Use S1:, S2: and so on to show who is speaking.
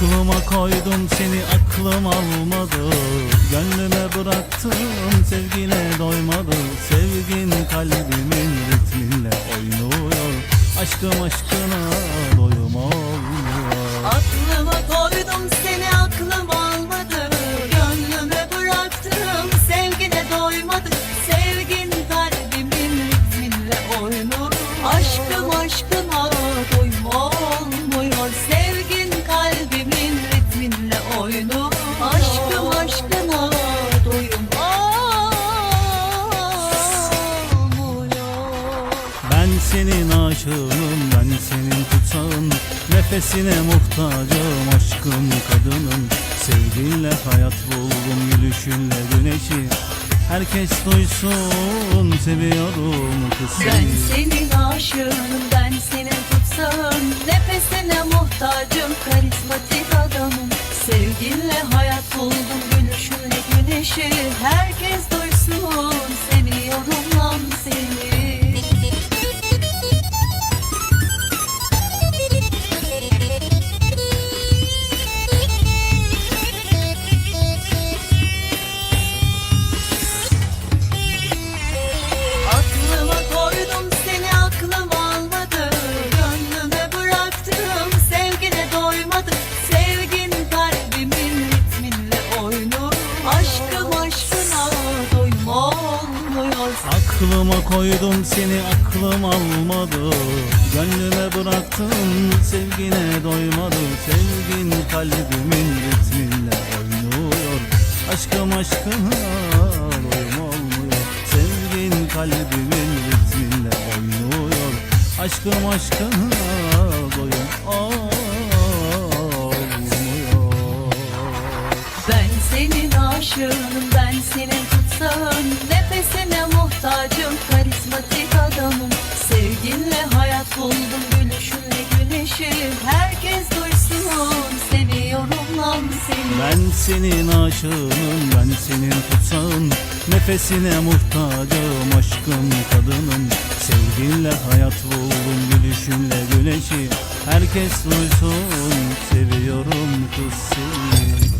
S1: koydum seni aklım almadı. Gönlüme bıraktım sevgine doymadı. Sevgin kalbimin ritmiyle oynuyor. Aşkım aşkına senin aşığım, ben senin tutsağın Nefesine muhtacım, aşkın kadının Sevginle hayat buldum, gülüşünle güneşi. Herkes duysun, seviyorum kız
S2: Ben
S1: seni.
S2: senin aşığım, ben senin tutsağın Nefesine muhtacım,
S1: Aklıma koydum seni aklım almadı. Gönlüme bıraktım sevgine doymadı. Sevgin kalbimin ritmiyle oynuyor Aşkım aşkına doyum olmuyor. Sevgin kalbimin ritmiyle oynuyor Aşkım aşkına doyum olmuyor.
S2: Ben senin aşığınım ben senin tutsağın Nefesine muhtacım karizmatik adamım. Sevginle hayat buldum. Gülüşünle güneşi Herkes duysun. Seviyorum lan seni.
S1: Ben senin aşığınım, ben senin tutsağın Nefesine muhtacım, aşkım kadınım. Sevginle hayat buldum, gülüşünle güneşi Herkes duysun, seviyorum kız seni